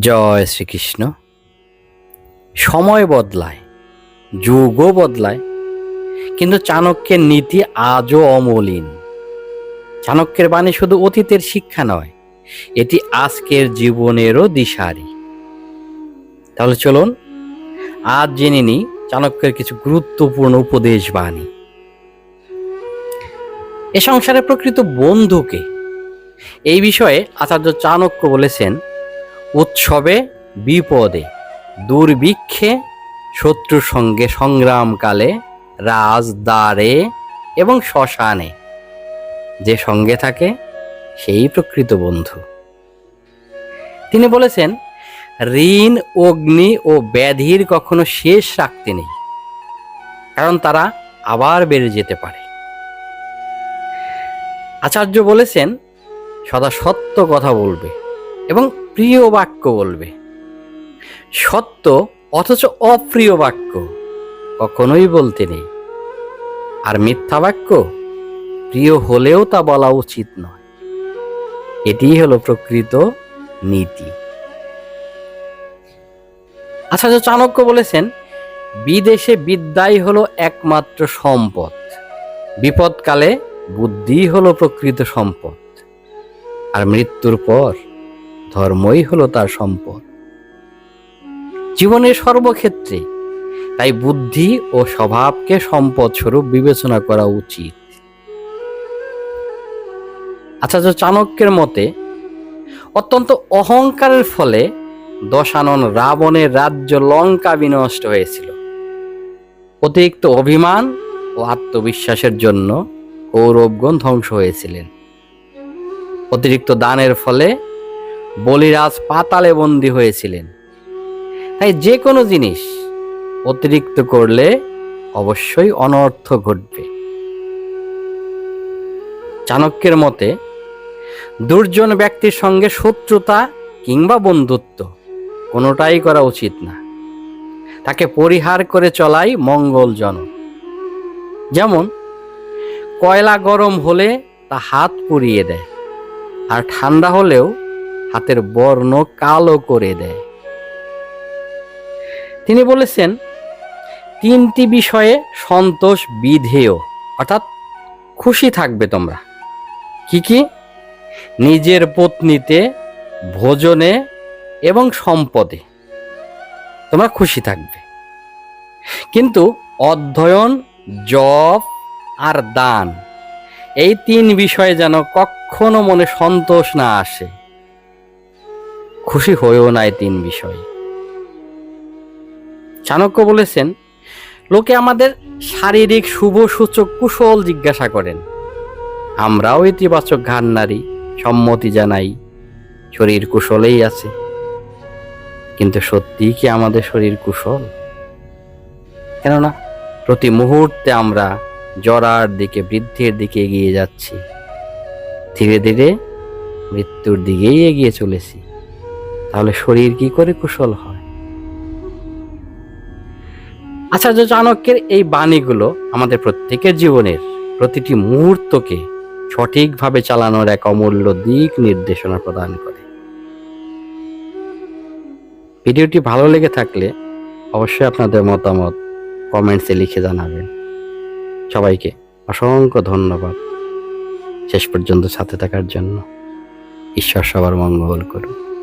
জয় শ্রীকৃষ্ণ। সময় বদলায়, যুগও বদলায়, কিন্তু চাণক্যের নীতি আজও অমলিন। চাণক্যের বাণী শুধু অতীতের শিক্ষা নয়, এটি আজকের জীবনেরও দিশারি। তাহলে চলুন, আজ জেনে নিই চাণক্যের কিছু গুরুত্বপূর্ণ উপদেশ বাণী। এ সংসারে প্রকৃত বন্ধুকে এই বিষয়ে আচার্য চাণক্য বলেছেন উৎসবে, বিপদে, দুর্ভিক্ষে, শত্রুর সঙ্গে সংগ্রামকালে, রাজদ্বারে এবং শ্মশানে। যে সঙ্গে থাকে, সেই প্রকৃত বন্ধু। তিনি বলেছেন, ঋণ, অগ্নি ও ব্যাধির কখনো শেষ রাখতে নেই, কারণ তারা আবার বেড়ে যেতে পারে। আচার্য বলেছেন, সদা সত্য কথা বলবে। এবং প্রিয় বাক্য বলবে। সত্য অথচ অপ্রিয় বাক্য, কখনোই বলতে নেই। আর মিথ্যা বাক্য, প্রিয় হলেও তা বলা উচিত নয়। এটিই হলো প্রকৃত নীতি। আচার্য চাণক্য বলেছেন, বিদেশে বিদ্যাই হলো একমাত্র সম্পদ। বিপদকালে বুদ্ধি হলো প্রকৃত সম্পদ। আর মৃত্যুর পর ধর্মই হলো তার সম্পদ। জীবনের সর্বক্ষেত্রে তাই বুদ্ধি ও স্বভাবকে সম্পদ স্বরূপ বিবেচনা করা উচিত। আচার্য চাণক্যের মতে, অত্যন্ত অহংকারের ফলে দশানন রাবণের রাজ্য লঙ্কা বিনষ্ট হয়েছিল। অতিরিক্ত অভিমান ও আত্মবিশ্বাসের জন্য কৌরবগণ ধ্বংস হয়েছিলেন। অতিরিক্ত দানের ফলে বলিরাজ পাতালে বন্দী হয়েছিলেন। তাই যে কোনো জিনিস অতিরিক্ত করলে অবশ্যই অনর্থ ঘটবে। চাণক্যের মতে, দুর্জন ব্যক্তির সঙ্গে শত্রুতা কিংবা বন্ধুত্ব কোনোটাই করা উচিত না। তাকে পরিহার করে চলাই মঙ্গলজনক। যেমন, কয়লা গরম হলে তা হাত পুড়িয়ে দেয়, আর ঠান্ডা হলেও হাতের বর্ণ কালো করে দেয়। তিনি বলেছেন, তিনটি বিষয়ে সন্তোষ বিধেয়, অর্থাৎ খুশি থাকবে তোমরা। কি কি? নিজের পত্নীতে, ভোজনে এবং সম্পদে তোমরা খুশি থাকবে। কিন্তু অধ্যয়ন, জপ আর দান, এই তিন বিষয়ে যেন কখনো মনে সন্তোষ না আসে। খুশি হয়েও না তিন বিষয়ে। চাণক্য বলেছেন, লোকে আমাদের শারীরিক শুভ সূচক কুশল জিজ্ঞাসা করেন। আমরাও ইতিবাচক ঘান নারী, সম্মতি জানাই, শরীর কুশলেই আছে। কিন্তু সত্যিই কি আমাদের শরীর কুশল? কেননা, প্রতি মুহূর্তে আমরা জরার দিকে, বৃদ্ধির দিকে এগিয়ে যাচ্ছি। ধীরে ধীরে মৃত্যুর দিকেই এগিয়ে চলেছি। তাহলে শরীর কি করে কুশল হয়? আচার্য চাণক্যের এই বাণীগুলো আমাদের প্রত্যেকের জীবনের প্রতিটি মুহূর্তকে সঠিকভাবে চালানোর এক অমূল্য দিক নির্দেশনা প্রদান করে। ভিডিওটি ভালো লেগে থাকলে অবশ্যই আপনাদের মতামত কমেন্টসে লিখে জানাবেন। সবাইকে অসংখ্য ধন্যবাদ শেষ পর্যন্ত সাথে থাকার জন্য। ঈশ্বর সবার মঙ্গল করুন।